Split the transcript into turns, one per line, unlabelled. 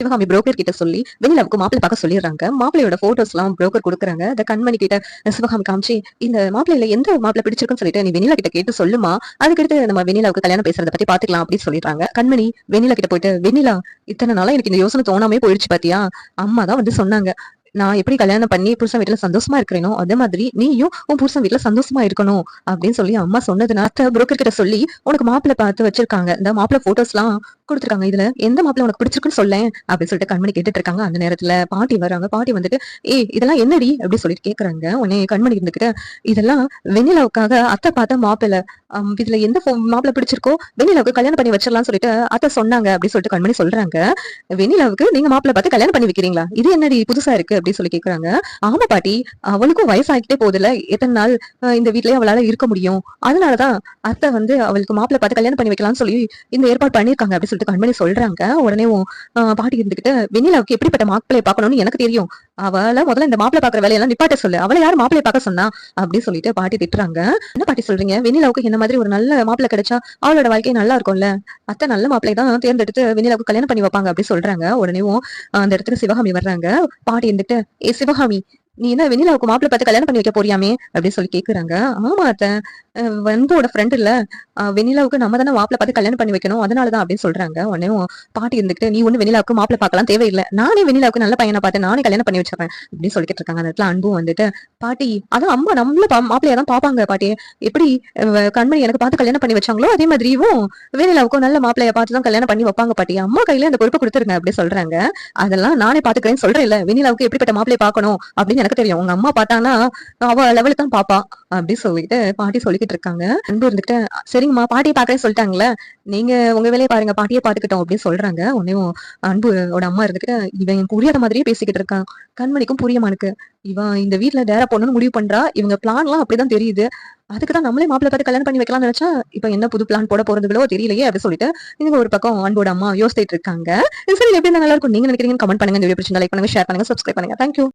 Sivakami broker கிட்ட சொல்லி வெண்ணிலாவுக்கு மாப்பிள்ளை பார்க்க சொல்லிடுறாங்க. மாப்பிள்ளையோட போட்டோஸ் எல்லாம் புரோக்கர் கொடுக்குறாங்க. அந்த கண்மணி கிட்ட சிவகாமி காமிச்சு இந்த மாப்பிள்ளையில எந்த மாப்பிள்ளை பிடிச்சிருக்குன்னு சொல்லிட்டு நீ வெண்ணிலா கிட்ட கேட்டு சொல்லுமா? அதுக்கடுத்து நம்ம வெண்ணிலாவுக்கு கல்யாணம் பேசுறத பத்தி பாத்துக்கலாம் அப்படின்னு சொல்லிடுறாங்க. கண்மணி வெண்ணிலா கிட்ட போயிட்டு வெண்ணிலா இத்தனை நாளா எனக்கு இந்த யோசனை தோணாமே போயிடுச்சு பாத்தியா? அம்மா தான் வந்து சொன்னாங்க. நான் எப்படி கல்யாணம் பண்ணி புருஷன் வீட்டுல சந்தோஷமா இருக்கிறேனோ அதே மாதிரி நீயும் உன் புருஷன் வீட்டுல சந்தோஷமா இருக்கணும் அப்படின்னு சொல்லி அம்மா சொன்னதுனால புரோக்கர் கிட்ட சொல்லி உனக்கு மாப்பிள்ளை பார்த்து வச்சிருக்காங்க. இந்த மாப்பிள்ளை போட்டோஸ் எல்லாம் கொடுத்துருக்காங்க. இதுல எந்த மாப்பிள உனக்கு பிடிச்சிருக்குன்னு சொல்லேன் அப்படின்னு சொல்லிட்டு கண்மணி கேட்டுட்டு இருக்காங்க அந்த நேரத்துல பாட்டி வராங்க. பாட்டி வந்துட்டு ஏ இதெல்லாம் என்னடி? அப்படின்னு சொல்லிட்டு கேக்குறாங்க. உடனே கண்மணி இருந்துகிட்டு இதெல்லாம் வெண்ணிலாவுக்காக அத்தை பார்த்த மாப்பிள்ள இதுல எந்த மாப்பிள்ள பிடிச்சிருக்கோ வெண்ணிலாவுக்கு கல்யாணம் பண்ணி வச்சிடலாம் சொல்லிட்டு அத்தை சொன்னாங்க. அப்படின்னு சொல்லிட்டு கண்மணி சொல்றாங்க. வெண்ணிலாவுக்கு நீங்க மாப்பிள்ள பார்த்து கல்யாணம் பண்ணி வைக்கிறீங்களா? இது என்னடி புதுசா இருக்கு? அப்படின்னு சொல்லி கேக்குறாங்க. ஆமா பாட்டி அவளுக்கும் வயசாகிட்டே போதில்ல எத்தனை நாள் இந்த வீட்லயே அவளால இருக்க முடியும். அதனாலதான் அத்தை வந்து அவளுக்கு மாப்பிள்ள பார்த்து கல்யாணம் பண்ணி வைக்கலாம்னு சொல்லி இந்த ஏற்பாடு பண்ணிருக்காங்க அப்படின்னு சொல்லிட்டு கண்மணி சொல்றாங்க. உடனே பாட்டி இருந்துகிட்டு வெண்ணிலாவுக்கு எப்படிப்பட்ட மாப்பிள்ளையை பார்க்கணும்னு எனக்கு தெரியும். அவளை முதல்ல இந்த மாப்பிள்ளை பாக்குற வேலையெல்லாம் நிப்பாட்ட சொல்லு. அவளை யார் மாப்பிள்ளை பார்க்க சொன்னா? அப்படின்னு சொல்லிட்டு பாட்டி திட்டுறாங்க. என்ன பாட்டி சொல்றீங்க? வெண்ணிலாவுக்கு என்ன மாதிரி ஒரு நல்ல மாப்பிள்ளை கிடைச்சா அவளோட வாழ்க்கை நல்லா இருக்கும்ல. அத்தை நல்ல மாப்பிள்ளை தான் தேர்ந்தெடுத்து வெண்ணிலாவுக்கு கல்யாணம் பண்ணி வைப்பாங்க அப்படின்னு சொல்றாங்க. உடனேவும் அந்த இடத்துல சிவகாமி வர்றாங்க. பாட்டி இருந்துட்டு ஏ சிவகாமி நீ என்ன வெண்ணிலாவுக்கு மாப்பிள்ள பார்த்து கல்யாணம் பண்ணி வைக்க போறியாமே? அப்படின்னு சொல்லி கேக்குறாங்க. ஆமா அத்த. வந்தோட ஃப்ரெண்ட் இல்ல. வெண்ணிலாவுக்கு நம்ம தானே மாப்பிள்ள பார்த்து கல்யாணம் பண்ணி வைக்கணும். அதனாலதான் அப்படின்னு சொல்றாங்க. உடனே பாட்டி இருந்துட்டு நீ ஒண்ணு வெண்ணிலாவுக்கு மாப்பிள்ள பார்க்கலாம் தேவையில்லை. நானே வெண்ணிலாவுக்கு நல்ல பையனை பார்த்து நானே கல்யாணம் பண்ணி வச்சிருப்பேன் அப்படின்னு சொல்லிட்டு இருக்காங்க. அந்த இடத்துல அன்பும் வந்துட்டு பாட்டி அதான் அம்மா நம்மள பா- மாப்பிள்ளையா தான் பாப்பாங்க பாட்டி. எப்படி கண்மணி எனக்கு பார்த்து கல்யாணம் பண்ணி வச்சாங்களோ அதே மாதிரியும் வெண்ணிலாவுக்கும் நல்ல மாப்பிள்ளைய பார்த்து தான் கல்யாணம் பண்ணி வைப்பாங்க பாட்டி. அம்மா கையில அந்த பொறுப்பை கொடுத்துருங்க. அப்படின்னு சொல்றாங்க. அதெல்லாம் நானே பாத்துக்கிறேன்னு சொல்றேன் இல்ல வெண்ணிலாவுக்கு எப்படிப்பட்ட மாப்பிள்ளைய பார்க்கணும்? அப்படின்னு எனக்கு தெரியும். உங்க அம்மா பார்த்தாங்கன்னா அவ லெவலுக்கு தான் பாப்பா அப்படி சொல்லிட்டு பாட்டி சொல்லிக்கிட்டு இருக்காங்க. அன்பு இருந்துட்டு சரிங்கம்மா பாட்டியை பாக்குறேன்னு சொல்லிட்டாங்களே நீங்க உங்க வேலையை பாருங்க பாட்டியை பாத்துக்கிட்டோம் அப்படின்னு சொல்றாங்க. உன்னையும் அன்புவோட அம்மா இருந்துட்டு இவன் புரியாத மாதிரியே பேசிக்கிட்டு இருக்கான். கண்மணிக்கும் புரியமானுக்கு இவன் இந்த வீட்டுல டேரா பொண்ணுன்னு முடிவு பண்றா. இவங்க பிளான் எல்லாம் அப்படிதான் தெரியுது. அதுக்குதான் நம்மளே மாப்பிள்ள பார்த்து கல்யாணம் பண்ணி வைக்கலாம்னு நினைச்சா இப்ப என்ன புது பிளான் போட போறதுகளோ தெரியலையே அப்படின்னு சொல்லிட்டு நீங்க ஒரு பக்கம் அன்போட அம்மா யோசிச்சுட்டு இருக்காங்க. சரி எப்படி நல்லா இருக்கும்? நீங்க நினைக்கிறீங்கன்னு கமெண்ட் பண்ணுங்க. இந்த வீடியோ பிடிச்சிருந்தா லைக் பண்ணுங்க ஷேர் பண்ணுங்க சப்ஸ்கிரைப் பண்ணுங்க. தேங்க்யூ